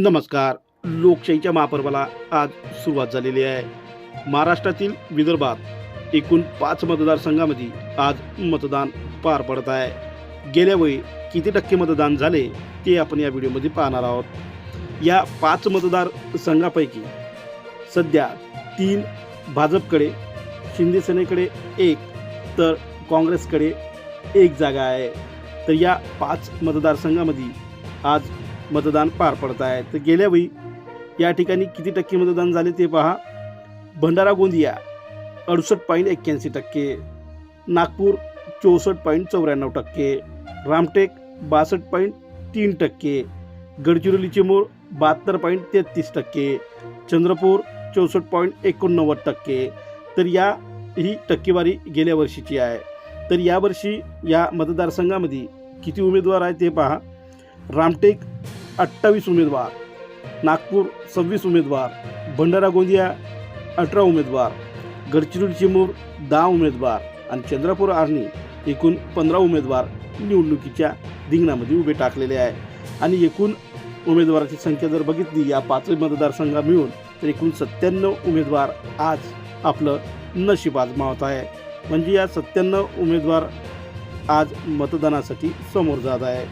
नमस्कार. लोकशाहीच्या महापर्वाला आज सुरुवात झालेली आहे. महाराष्ट्रातील विदर्भात एकूण पाच मतदारसंघामध्ये आज मतदान पार पडत आहे. गेल्या वेळी किती टक्के मतदान झाले ते आपण या व्हिडिओमध्ये पाहणार आहोत. या पाच मतदारसंघापैकी सध्या तीन भाजपकडे शिंदे सेनेकडे एक तर काँग्रेसकडे एक जागा आहे. तर या पाच मतदारसंघामध्ये आज मतदान पार पडत आहे. तर गेल्या वेळी या ठिकाणी किती टक्के मतदान झाले ते पहा. भंडारा गोंदिया अडुसष्ट पॉईंट एक्क्याऐंशी टक्के नागपूर चौसष्ट पॉईंट चौऱ्याण्णव टक्के रामटेक बासष्ट पॉईंट तीन टक्के गडचिरोली चिमूर बहात्तर पॉईंट तेहतीस टक्के चंद्रपूर चौसष्ट पॉईंट एकोणनव्वद टक्के. तर या ही टक्केवारी गेल्या वर्षीची आहे. तर यावर्षी या मतदारसंघामध्ये किती उमेदवार आहे ते पहा. रामटेक अठ्ठावीस उमेदवार नागपूर सव्वीस उमेदवार भंडारा गोंदिया अठरा उमेदवार गडचिरोली चिमूर दहा उमेदवार आणि चंद्रपूर आर्णी एकूण पंधरा उमेदवार निवडणुकीच्या रिंगणामध्ये उभे टाकलेले आहे आणि एकूण उमेदवाराची संख्या जर बघितली या पाचही मतदारसंघात मिळून तर एकूण सत्त्याण्णव उमेदवार आज आपलं नशीब आजमावत आहे. म्हणजे या सत्त्याण्णव उमेदवार आज मतदानासाठी समोर जात आहे